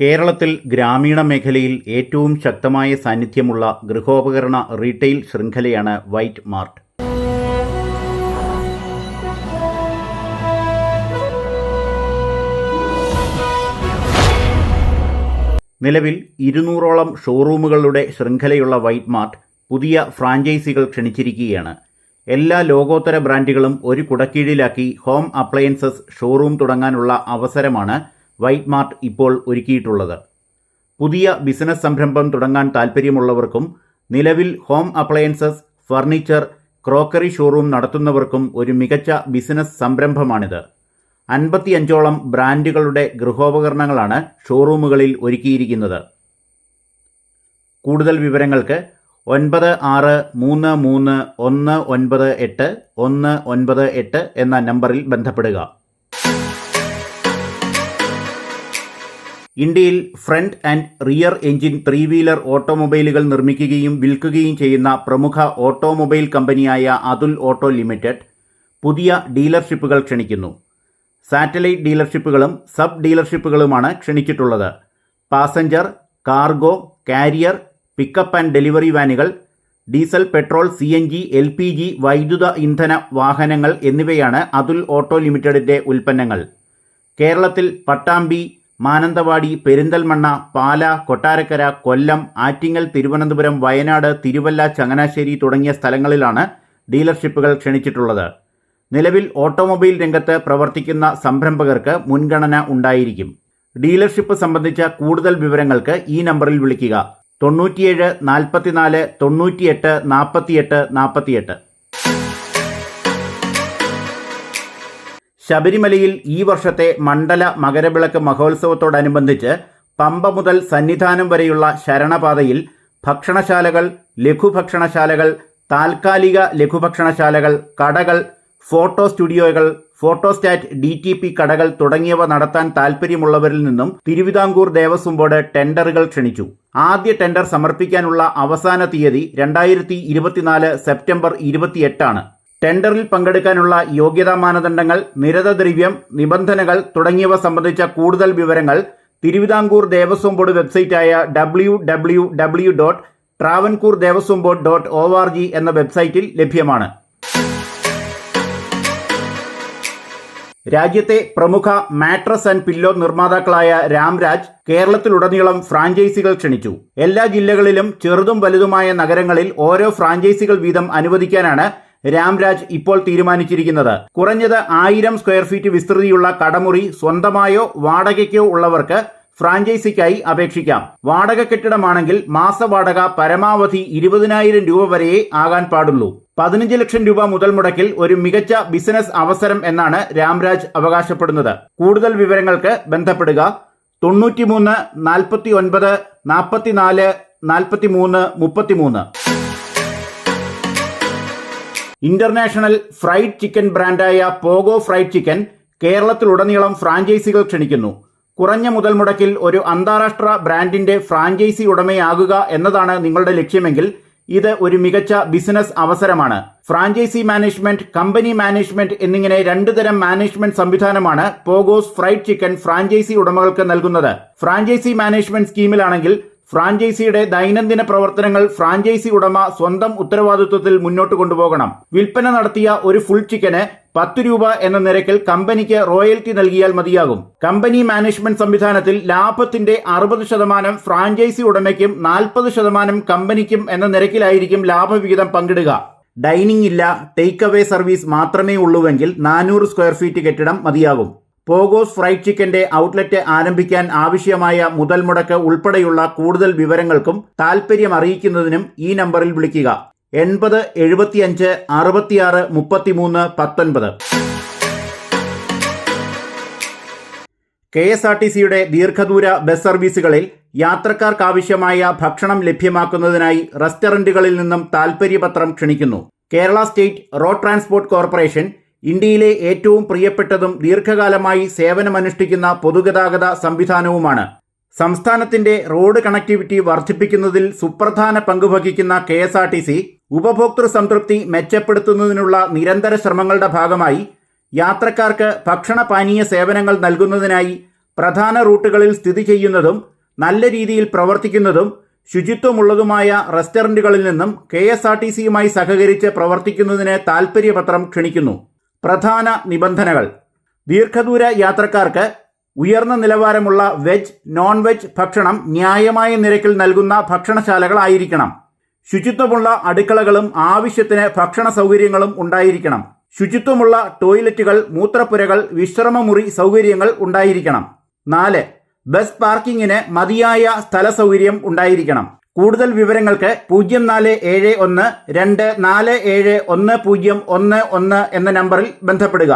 കേരളത്തിൽ ഗ്രാമീണ മേഖലയിൽ ഏറ്റവും ശക്തമായ സാന്നിധ്യമുള്ള ഗൃഹോപകരണ റീറ്റെയിൽ ശൃംഖലയാണ് വൈറ്റ് മാർട്ട്. നിലവിൽ ഇരുന്നൂറോളം ഷോറൂമുകളുടെ ശൃംഖലയുള്ള വൈറ്റ് മാർട്ട് പുതിയ ഫ്രാഞ്ചൈസികൾ ക്ഷണിച്ചിരിക്കുകയാണ്. എല്ലാ ലോകോത്തര ബ്രാൻഡുകളും ഒരു കുടക്കീഴിലാക്കി ഹോം അപ്ലയൻസസ് ഷോറൂം തുടങ്ങാനുള്ള അവസരമാണ് വൈറ്റ് മാർട്ട് ഇപ്പോൾ ഒരുക്കിയിട്ടുള്ളത്. പുതിയ ബിസിനസ് സംരംഭം തുടങ്ങാൻ താൽപ്പര്യമുള്ളവർക്കും നിലവിൽ home appliances furniture crockery showroom നടത്തുന്നവർക്കും ഒരു മികച്ച ബിസിനസ് സംരംഭമാണിത്. അൻപത്തിയഞ്ചോളം ബ്രാൻഡുകളുടെ ഗൃഹോപകരണങ്ങളാണ് ഷോറൂമുകളിൽ ഒരുക്കിയിരിക്കുന്നത്. കൂടുതൽ വിവരങ്ങൾക്ക് ഒൻപത് ആറ് മൂന്ന് മൂന്ന് ഒന്ന് ഒൻപത് എട്ട് ഒന്ന് ഒൻപത് എട്ട് എന്ന നമ്പറിൽ ബന്ധപ്പെടുക. ഇന്ത്യയിൽ front and rear engine three wheeler ഓട്ടോമൊബൈലുകൾ നിർമ്മിക്കുകയും വിൽക്കുകയും ചെയ്യുന്ന പ്രമുഖ ഓട്ടോമൊബൈൽ കമ്പനിയായ അതുൽ ഓട്ടോ ലിമിറ്റഡ് പുതിയ ഡീലർഷിപ്പുകൾ ക്ഷണിക്കുന്നു. സാറ്റലൈറ്റ് ഡീലർഷിപ്പുകളും സബ് ഡീലർഷിപ്പുകളുമാണ് ക്ഷണിച്ചിട്ടുള്ളത്. Passenger cargo carrier pickup and delivery വാനുകൾ diesel petrol C N G L P G വൈദ്യുത ഇന്ധന വാഹനങ്ങൾ എന്നിവയാണ് അതുൽ ഓട്ടോ ലിമിറ്റഡിന്റെ ഉൽപ്പന്നങ്ങൾ. കേരളത്തിൽ പട്ടാമ്പി മാനന്തവാടി പെരിന്തൽമണ്ണ പാല കൊട്ടാരക്കര കൊല്ലം ആറ്റിങ്ങൽ തിരുവനന്തപുരം വയനാട് തിരുവല്ല ചങ്ങനാശ്ശേരി തുടങ്ങിയ സ്ഥലങ്ങളിലാണ് ഡീലർഷിപ്പുകൾ ക്ഷണിച്ചിട്ടുള്ളത്. നിലവിൽ ഓട്ടോമൊബൈൽ രംഗത്ത് പ്രവർത്തിക്കുന്ന സംരംഭകർക്ക് മുൻഗണന ഉണ്ടായിരിക്കും. ഡീലർഷിപ്പ് സംബന്ധിച്ച കൂടുതൽ വിവരങ്ങൾക്ക് ഈ നമ്പറിൽ വിളിക്കുക. തൊണ്ണൂറ്റിയേഴ് നാൽപ്പത്തിനാല് തൊണ്ണൂറ്റിയെട്ട് നാൽപ്പത്തിയെട്ട് നാൽപ്പത്തിയെട്ട്. ശബരിമലയിൽ ഈ വർഷത്തെ മണ്ഡല മകരവിളക്ക് മഹോത്സവത്തോടനുബന്ധിച്ച് പമ്പ മുതൽ സന്നിധാനം വരെയുള്ള ശരണപാതയിൽ ഭക്ഷണശാലകൾ ലഘുഭക്ഷണശാലകൾ താൽക്കാലിക ലഘുഭക്ഷണശാലകൾ കടകൾ ഫോട്ടോ സ്റ്റുഡിയോകൾ ഫോട്ടോസ്റ്റാറ്റ് ഡി ടി പി കടകൾ തുടങ്ങിയവ നടത്താൻ താൽപര്യമുള്ളവരിൽ നിന്നും തിരുവിതാംകൂർ ദേവസ്വം ബോർഡ് ടെൻഡറുകൾ ക്ഷണിച്ചു. ആദ്യ ടെൻഡർ സമർപ്പിക്കാനുള്ള അവസാന തീയതി രണ്ടായിരത്തി സെപ്റ്റംബർ ഇരുപത്തിയെട്ടാണ്. ടെൻഡറിൽ പങ്കെടുക്കാനുള്ള യോഗ്യതാ മാനദണ്ഡങ്ങൾ നിരതദ്രവ്യം നിബന്ധനകൾ തുടങ്ങിയവ സംബന്ധിച്ച കൂടുതൽ വിവരങ്ങൾ Thiruvithamkoor Devaswom board വെബ്സൈറ്റായ W W W dot Travancore Devaswom board dot O R G എന്ന വെബ്സൈറ്റിൽ ലഭ്യമാണ്. രാജ്യത്തെ പ്രമുഖ മാട്രസ് ആൻഡ് പില്ലോ നിർമ്മാതാക്കളായ രാംരാജ് കേരളത്തിലുടനീളം ഫ്രാഞ്ചൈസികൾ ക്ഷണിച്ചു. എല്ലാ ജില്ലകളിലും ചെറുതും വലുതുമായ നഗരങ്ങളിൽ ഓരോ ഫ്രാഞ്ചൈസികൾ വീതം അനുവദിക്കാനാണ് രാംരാജ് ഇപ്പോൾ തീരുമാനിച്ചിരിക്കുന്നത്. കുറഞ്ഞത് ആയിരം സ്ക്വയർ ഫീറ്റ് വിസ്തൃതിയുള്ള കടമുറി സ്വന്തമായോ വാടകയ്ക്കോ ഉള്ളവർക്ക് ഫ്രാഞ്ചൈസിക്കായി അപേക്ഷിക്കാം. വാടക കെട്ടിടമാണെങ്കിൽ മാസവാടക പരമാവധി ഇരുപതിനായിരം രൂപ വരെയേ ആകാൻ പാടുള്ളൂ. പതിനഞ്ച് ലക്ഷം രൂപ മുതൽ മുടക്കിൽ ഒരു മികച്ച ബിസിനസ് അവസരം എന്നാണ് രാംരാജ് അവകാശപ്പെടുന്നത്. കൂടുതൽ വിവരങ്ങൾക്ക് ബന്ധപ്പെടുക. തൊണ്ണൂറ്റിമൂന്ന് നാൽപ്പത്തി ഒൻപത് നാൽപ്പത്തിനാല് നാൽപ്പത്തിമൂന്ന് മുപ്പത്തിമൂന്ന്. ഇന്റർനാഷണൽ ഫ്രൈഡ് ചിക്കൻ ബ്രാൻഡായ പോഗോ ഫ്രൈഡ് ചിക്കൻ കേരളത്തിലുടനീളം ഫ്രാഞ്ചൈസികൾ ക്ഷണിക്കുന്നു. കുറഞ്ഞ മുതൽ മുടക്കിൽ ഒരു അന്താരാഷ്ട്ര ബ്രാൻഡിന്റെ ഫ്രാഞ്ചൈസി ഉടമയാകുക എന്നതാണ് നിങ്ങളുടെ ലക്ഷ്യമെങ്കിൽ ഇത് ഒരു മികച്ച ബിസിനസ് അവസരമാണ്. ഫ്രാഞ്ചൈസി മാനേജ്മെന്റ് കമ്പനി മാനേജ്മെന്റ് എന്നിങ്ങനെ രണ്ടു തരം മാനേജ്മെന്റ് സംവിധാനമാണ് പോഗോസ് ഫ്രൈഡ് ചിക്കൻ ഫ്രാഞ്ചൈസി ഉടമകൾക്ക് നൽകുന്നത്. ഫ്രാഞ്ചൈസി മാനേജ്മെന്റ് സ്കീമിലാണെങ്കിൽ ഫ്രാഞ്ചൈസിയുടെ ദൈനംദിന പ്രവർത്തനങ്ങൾ ഫ്രാഞ്ചൈസി ഉടമ സ്വന്തം ഉത്തരവാദിത്വത്തിൽ മുന്നോട്ട് കൊണ്ടുപോകണം. വിൽപ്പന നടത്തിയ ഒരു ഫുൾ ചിക്കന് പത്ത് രൂപ എന്ന നിരക്കിൽ കമ്പനിക്ക് റോയൽറ്റി നൽകിയാൽ മതിയാകും. കമ്പനി മാനേജ്മെന്റ് സംവിധാനത്തിൽ ലാഭത്തിന്റെ അറുപത് ശതമാനം ഫ്രാഞ്ചൈസി ഉടമയ്ക്കും നാൽപ്പത് ശതമാനം കമ്പനിക്കും എന്ന നിരക്കിലായിരിക്കും ലാഭവിഹിതം പങ്കിടുക. ഡൈനിങ് ഇല്ല ടേക്ക് അവേ സർവീസ് മാത്രമേ ഉള്ളൂവെങ്കിൽ നാനൂറ് സ്ക്വയർ ഫീറ്റ് കെട്ടിടം മതിയാകും. പോഗോസ് ഫ്രൈഡ് ചിക്കന്റെ ഔട്ട്ലെറ്റ് ആരംഭിക്കാൻ ആവശ്യമായ മുതൽ മുടക്ക് ഉൾപ്പെടെയുള്ള കൂടുതൽ വിവരങ്ങൾക്കും താൽപ്പര്യം അറിയിക്കുന്നതിനും ഈ നമ്പറിൽ വിളിക്കുക. എൺപത് എഴുപത്തിയഞ്ച് അറുപത്തിയാറ് മുപ്പത്തിമൂന്ന് പത്തൊൻപത്. കെ എസ് ആർ ടി സിയുടെ ദീർഘദൂര ബസ് സർവീസുകളിൽ യാത്രക്കാർക്കാവശ്യമായ ഭക്ഷണം ലഭ്യമാക്കുന്നതിനായി റെസ്റ്റോറന്റുകളിൽ നിന്നും താൽപ്പര്യപത്രം ക്ഷണിക്കുന്നു. Kerala state road transport corporation ഇന്ത്യയിലെ ഏറ്റവും പ്രിയപ്പെട്ടതും ദീർഘകാലമായി സേവനമനുഷ്ഠിക്കുന്ന പൊതുഗതാഗത സംവിധാനവുമാണ്. സംസ്ഥാനത്തിന്റെ റോഡ് കണക്ടിവിറ്റി വർദ്ധിപ്പിക്കുന്നതിൽ സുപ്രധാന പങ്കുവഹിക്കുന്ന K S R T C ഉപഭോക്തൃ സംതൃപ്തി മെച്ചപ്പെടുത്തുന്നതിനുള്ള നിരന്തര ശ്രമങ്ങളുടെ ഭാഗമായി യാത്രക്കാർക്ക് ഭക്ഷണ പാനീയ സേവനങ്ങൾ നൽകുന്നതിനായി പ്രധാന റൂട്ടുകളിൽ സ്ഥിതി ചെയ്യുന്നതും നല്ല രീതിയിൽ പ്രവർത്തിക്കുന്നതും ശുചിത്വമുള്ളതുമായ റെസ്റ്റോറന്റുകളിൽ നിന്നും കെ എസ് ആർ ടി സിയുമായി സഹകരിച്ച് പ്രവർത്തിക്കുന്നതിന് താൽപ്പര്യപത്രം ക്ഷണിക്കുന്നു. പ്രധാന നിബന്ധനകൾ. ദീർഘദൂര യാത്രക്കാർക്ക് ഉയർന്ന നിലവാരമുള്ള വെജ് നോൺ വെജ് ഭക്ഷണം ന്യായമായ നിരക്കിൽ നൽകുന്ന ഭക്ഷണശാലകളായിരിക്കണം ശുചിത്വമുള്ള അടുക്കളകളും ആവശ്യത്തിന് ഭക്ഷണ സൗകര്യങ്ങളും ഉണ്ടായിരിക്കണം. ശുചിത്വമുള്ള ടോയ്ലറ്റുകൾ മൂത്രപ്പുരകൾ വിശ്രമമുറി സൗകര്യങ്ങൾ ഉണ്ടായിരിക്കണം. നാല് ബസ് പാർക്കിങ്ങിന് മതിയായ സ്ഥല സൗകര്യം ഉണ്ടായിരിക്കണം. കൂടുതൽ വിവരങ്ങൾക്ക് പൂജ്യം നാല് ഏഴ് ഒന്ന് രണ്ട് നാല് ഏഴ് ഒന്ന് പൂജ്യം ഒന്ന് ഒന്ന് എന്ന നമ്പറിൽ ബന്ധപ്പെടുക.